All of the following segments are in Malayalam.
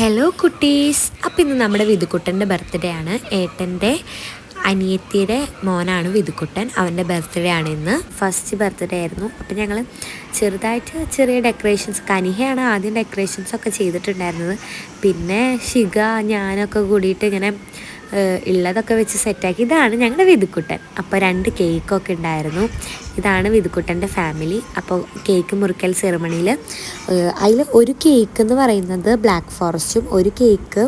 ഹലോ കുട്ടീസ്. അപ്പം ഇന്ന് നമ്മുടെ വിധുക്കുട്ടന്റെ ബർത്ത്ഡേ ആണ്. ഏട്ടന്റെ അനിയത്തിയുടെ മോനാണ് വിധുക്കുട്ടൻ അവന്റെ ബർത്ത്ഡേ ആണ് ഇന്ന്. ഫസ്റ്റ് ബർത്ത്ഡേ ആയിരുന്നു. അപ്പം ഞങ്ങൾ ചെറുതായിട്ട് ചെറിയ ഡെക്കറേഷൻസ് കനിഹയാണ് ആദ്യം ഡെക്കറേഷൻസ് ഒക്കെ ചെയ്തിട്ടുണ്ടായിരുന്നത്. പിന്നെ ശിഖ ഞാനൊക്കെ കൂടിയിട്ട് ഇങ്ങനെ ഉള്ളതൊക്കെ വെച്ച് സെറ്റാക്കി. ഇതാണ് ഞങ്ങളുടെ വിധുക്കുട്ടൻ അപ്പോൾ രണ്ട് കേക്കൊക്കെ ഉണ്ടായിരുന്നു. ഇതാണ് വിധുക്കുട്ടന്റെ ഫാമിലി. അപ്പോൾ കേക്ക് മുറിക്കൽ സെറമണിയിൽ അതിൽ ഒരു കേക്ക് എന്ന് പറയുന്നത് ബ്ലാക്ക് ഫോറസ്റ്റും ഒരു കേക്ക്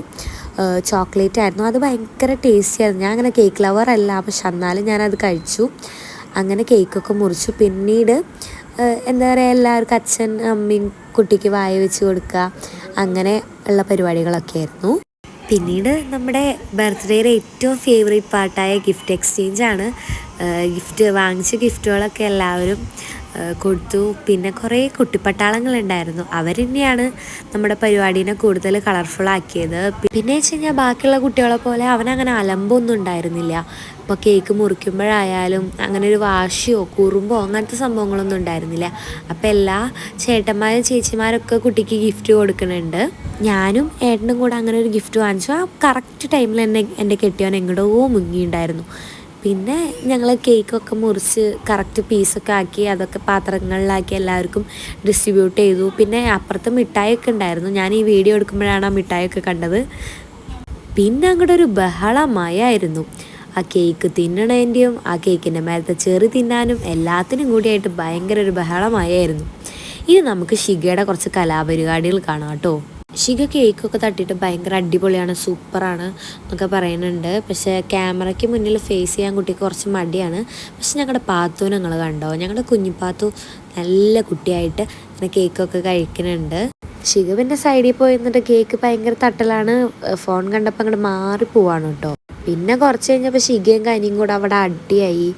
ചോക്ലേറ്റ് ആയിരുന്നു. അത് ഭയങ്കര ടേസ്റ്റി ആയിരുന്നു. ഞാൻ അങ്ങനെ കേക്ക് ലവർ അല്ല പക്ഷെ എന്നാലും ഞാനത് കഴിച്ചു. അങ്ങനെ കേക്കൊക്കെ മുറിച്ചു. പിന്നീട് എന്താ പറയുക എല്ലാവർക്കും അച്ഛൻ അമ്മയും കുട്ടിക്ക് വായ വെച്ച് കൊടുക്കുക അങ്ങനെ ഉള്ള പരിപാടികളൊക്കെ ആയിരുന്നു. പിന്നീട് നമ്മുടെ ബർത്ത്ഡേയുടെ ഏറ്റവും ഫേവറേറ്റ് പാർട്ടായ ഗിഫ്റ്റ് എക്സ്ചേഞ്ചാണ് ഗിഫ്റ്റ് വാങ്ങിച്ച ഗിഫ്റ്റുകളൊക്കെ എല്ലാവരും കൊടുത്തു. പിന്നെ കുറേ കുട്ടിപ്പട്ടാളങ്ങളുണ്ടായിരുന്നു. അവർ തന്നെയാണ് നമ്മുടെ പരിപാടീനെ കൂടുതൽ കളർഫുൾ ആക്കിയത്. പിന്നെ വെച്ച് കഴിഞ്ഞാൽ ബാക്കിയുള്ള കുട്ടികളെ പോലെ അവനങ്ങനെ അലമ്പൊന്നും ഉണ്ടായിരുന്നില്ല. ഇപ്പോൾ കേക്ക് മുറിക്കുമ്പോഴായാലും അങ്ങനെ ഒരു വാശിയോ കുറുമ്പോ അങ്ങനത്തെ സംഭവങ്ങളൊന്നും ഉണ്ടായിരുന്നില്ല. അപ്പോൾ എല്ലാ ചേട്ടന്മാരും ചേച്ചിമാരൊക്കെ കുട്ടിക്ക് ഗിഫ്റ്റ് കൊടുക്കുന്നുണ്ട്. ഞാനും ഏട്ടനും കൂടെ അങ്ങനെ ഒരു ഗിഫ്റ്റ് വാങ്ങിച്ചു. ആ കറക്റ്റ് ടൈമിൽ എന്നെ എന്റെ കെട്ടിയവൻ എങ്ങടോ മുങ്ങിയിട്ടുണ്ടായിരുന്നു പിന്നെ ഞങ്ങൾ കേക്കൊക്കെ മുറിച്ച് കറക്റ്റ് പീസൊക്കെ ആക്കി അതൊക്കെ പാത്രങ്ങളിലാക്കി എല്ലാവർക്കും ഡിസ്ട്രിബ്യൂട്ട് ചെയ്തു. പിന്നെ അപ്പുറത്ത് മിഠായിയൊക്കെ ഉണ്ടായിരുന്നു. ഞാൻ ഈ വീഡിയോ എടുക്കുമ്പോഴാണ് ആ മിഠായിയൊക്കെ കണ്ടത്. പിന്നെ അങ്ങോട്ട് ഒരു ബഹളമയായിരുന്നു. ആ കേക്ക് തിന്നണേന്റെയും ആ കേക്കിന്റെ മേലത്തെ ചെറി തിന്നാനും എല്ലാത്തിനും കൂടിയായിട്ട് ഭയങ്കര ഒരു ബഹളമായായിരുന്നു. ഇത് നമുക്ക് ഷിഗയുടെ കുറച്ച് കലാപരിപാടികൾ കാണാം കേട്ടോ. ഷിഗ കേക്കൊക്കെ തട്ടിയിട്ട് ഭയങ്കര അടിപൊളിയാണ് സൂപ്പറാണ് എന്നൊക്കെ പറയുന്നുണ്ട്. പക്ഷേ ക്യാമറയ്ക്ക് മുന്നിൽ ഫേസ് ചെയ്യാൻ കുട്ടിക്ക് കുറച്ച് മടിയാണ്. പക്ഷെ ഞങ്ങളുടെ പാത്തു നിങ്ങൾ കണ്ടോ? ഞങ്ങളുടെ കുഞ്ഞിപ്പാത്തു നല്ല കുട്ടിയായിട്ട് ഇങ്ങനെ കേക്കൊക്കെ കഴിക്കുന്നുണ്ട്. ശിഖുവിന്റെ സൈഡിൽ പോയി നിന്നിട്ട് കേക്ക് ഭയങ്കര തട്ടലാണ്. ഫോൺ കണ്ടപ്പോൾ അങ്ങോട്ട് മാറി പോവാണ് കേട്ടോ. പിന്നെ കുറച്ച് കഴിഞ്ഞപ്പോൾ ശിഖയും കനിയും കൂടെ അവിടെ അടിയായി.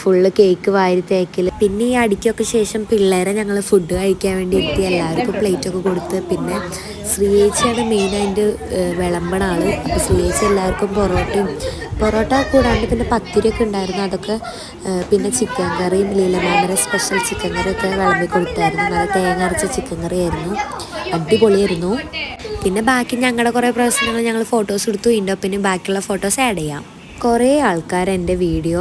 ഫുള്ള് കേക്ക് വാരി തേക്കൽ പിന്നെ ഈ അടിക്കൊക്കെ ശേഷം പിള്ളേരെ ഞങ്ങൾ ഫുഡ് കഴിക്കാൻ വേണ്ടി എത്തി എല്ലാവർക്കും പ്ലേറ്റൊക്കെ കൊടുത്ത്. പിന്നെ ശ്രീയേച്ചിയാണ് മെയിനായിട്ട് വിളമ്പണ ആൾ. അപ്പോൾ ശ്രീയേച്ചി എല്ലാവർക്കും പൊറോട്ടയും പൊറോട്ട കൂടാണ്ട് പിന്നെ പത്തിരിയൊക്കെ ഉണ്ടായിരുന്നു. അതൊക്കെ പിന്നെ ചിക്കൻ കറിയും ലീലമാമര സ്പെഷ്യൽ ചിക്കൻ കറിയൊക്കെ വിളമ്പി കൊടുത്തായിരുന്നു. നല്ല തേങ്ങ അരച്ച ചിക്കൻ കറി ആയിരുന്നു അടിപൊളിയായിരുന്നു. പിന്നെ ബാക്കി ഞങ്ങളുടെ കുറേ പ്രശ്നങ്ങൾ ഞങ്ങൾ ഫോട്ടോസ് എടുത്തു. ഇതിന്റെ പിന്നെ ബാക്കിയുള്ള ഫോട്ടോസ് ആഡ് ചെയ്യാം. കുറേ ആൾക്കാർ എന്റെ വീഡിയോ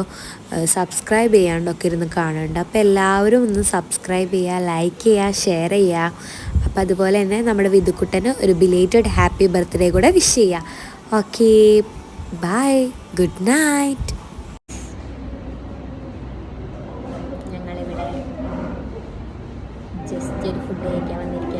സബ്സ്ക്രൈബ് ചെയ്യാണ്ടൊക്കെ ഇരുന്ന് കാണുന്നുണ്ട്. അപ്പോൾ എല്ലാവരും ഒന്ന് സബ്സ്ക്രൈബ് ചെയ്യുക ലൈക്ക് ചെയ്യുക ഷെയർ ചെയ്യുക. അപ്പോൾ അതുപോലെ തന്നെ നമ്മുടെ വിധുക്കുട്ടന് ഒരു ബിലേറ്റഡ് ഹാപ്പി ബർത്ത്ഡേ കൂടെ വിഷ് ചെയ്യുക ഓക്കെ ബൈ ഗുഡ് നൈറ്റ് ഞങ്ങളിവിടെ ജസ്റ്റ് ഒരു ഫുഡ് കഴിക്കാൻ വന്നിരിക്കും